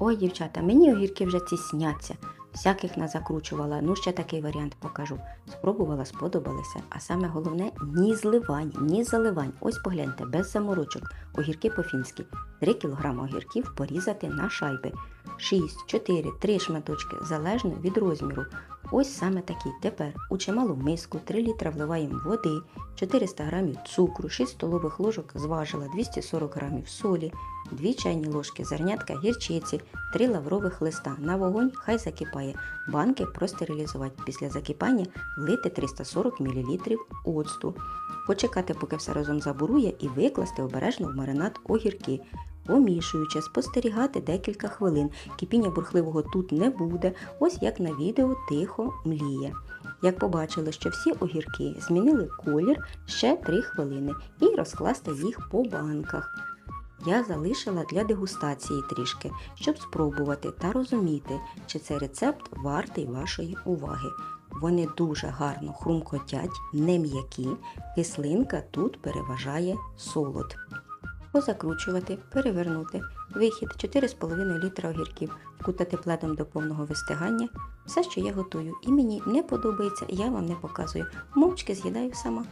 Ой, дівчата, мені огірки вже ці сняться. Всяких назакручувала, ну ще такий варіант покажу. Спробувала, сподобалися. А саме головне ні зливань, ні заливань. Ось погляньте, без заморочок. Огірки по-фінськи. 3 кг огірків порізати на шайби. 6, 4, 3 шматочки, залежно від розміру. Ось саме такі. Тепер у чималу миску 3 літра вливаємо води, 400 г цукру, 6 столових ложок зважила, 240 г солі, 2 чайні ложки зернятка гірчиці, 3 лаврових листа. На вогонь хай закипає. Банки простерилізувати. Після закипання влити 340 мл оцту. Почекати, поки все разом забурує, і викласти обережно в маринад огірки. Помішуючи, спостерігати декілька хвилин. Кипіння бурхливого тут не буде, ось як на відео тихо мліє. Як побачили, що всі огірки змінили колір ще 3 хвилини і розкласти їх по банках. Я залишила для дегустації трішки, щоб спробувати та розуміти, чи цей рецепт вартий вашої уваги. Вони дуже гарно хрумкотять, не м'які, кислинка тут переважає солод. Позакручувати, перевернути. Вихід 4,5 літра огірків, вкутати пледом до повного вистигання. Все, що я готую, і мені не подобається, я вам не показую. Мовчки з'їдаю сама.